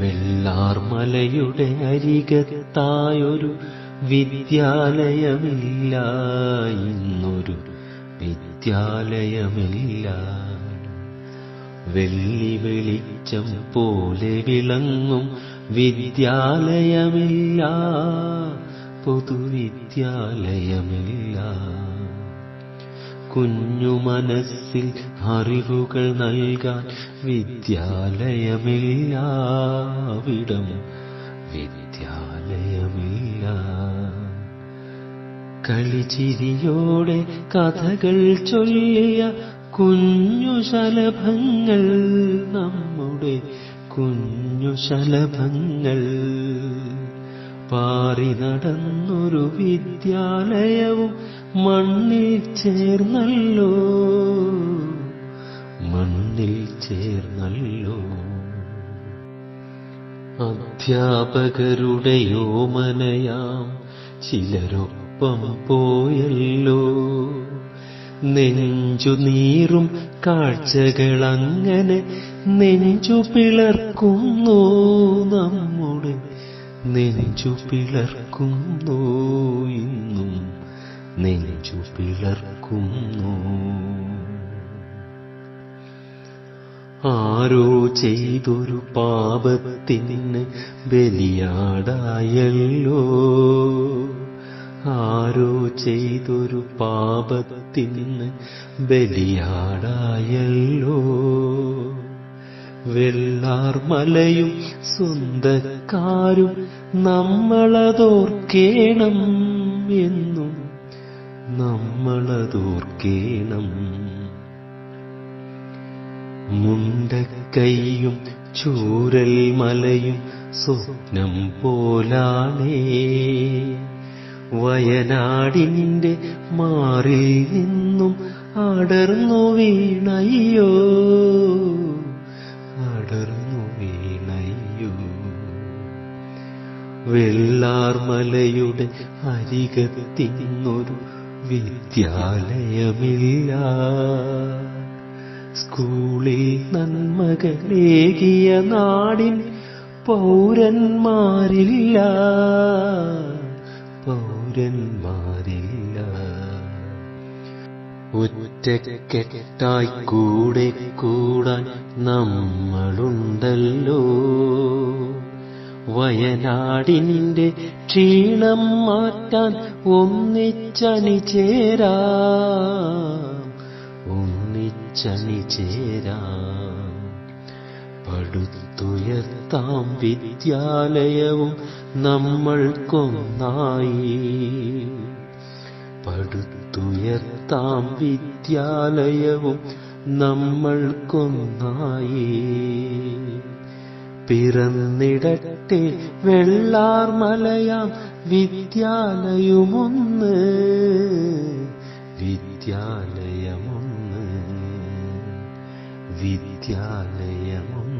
വെള്ളാർമലയുടെ അരികത്തായൊരു വിദ്യാലയമില്ല. ഇന്നൊരു വിദ്യാലയമില്ല. വെള്ളി വെളിച്ചം പോലെ വിളങ്ങും വിദ്യാലയമില്ല. പൊതുവിദ്യാലയമില്ല. കുഞ്ഞു മനസ്സിൽ അറിവുകൾ നൽകാൻ വിദ്യാലയമില്ല വിടം വിദ്യാലയമില്ല. കളിചിരിയോടെ കഥകൾ ചൊല്ലിയ കുഞ്ഞു ശലഭങ്ങൾ നമ്മുടെ കുഞ്ഞു ശലഭങ്ങൾ. പാറി നടന്നൊരു വിദ്യാലയവും മണ്ണിൽ ചേർന്നല്ലോ. മണ്ണിൽ ചേർന്നല്ലോ. അധ്യാപകരുടെ യോമനയാം ചിലരൊപ്പം പോയല്ലോ. നെഞ്ചു നീറും കാഴ്ചകളങ്ങനെ നെഞ്ചു പിളർക്കുന്നു നമ്മുടെ നെഞ്ചു പിളർക്കുന്നു ഇന്നും. നെഞ്ചു പിളർക്കുന്നു. ആരോ ചെയ്തൊരു പാപത്തിന് ബലിയാടായല്ലോ. ആരോ ചെയ്തൊരു പാപത്തിന് ബലിയാടായല്ലോ. വെള്ളാർമലയും സ്വന്തക്കാരും നമ്മളതോർക്കേണം എന്നും നമ്മളതോർക്കേണം. മുണ്ടക്കൈയും ചൂരൽ മലയും സ്വപ്നം പോലാണേ. വയനാടിന്റെ മാറിൽ നിന്നും അടർന്നു വീണയ്യോ? അടർന്നു വീണയ്യോ? വെള്ളാർമലയുടെ അരികത്തിന്നൊരു വിദ്യാലയമില്ല. സ്കൂളിൽ നന്മകളേകിയ നാടിൻ പൗരന്മാരില്ല. പൗരന്മാരില്ല. ഒറ്റക്കെട്ടായി കൂടെ കൂടാൻ നമ്മളുണ്ടല്ലോ. വയനാടിന്റെ ക്ഷീണം മാറ്റാൻ ഒന്നിച്ചണി ചേരാ ഒന്നിച്ചണി ചേരാ. പടുത്തുയർത്താം വിദ്യാലയവും നമ്മൾക്കൊന്നായി. പടുത്തുയർത്താം വിദ്യാലയവും നമ്മൾക്കൊന്നായി. പിറന്നിടട്ടെ വെള്ളാർ മലയാം വിദ്യാലയമൊന്ന്. വിദ്യാലയമൊന്ന്. വിദ്യാലയമൊന്ന്.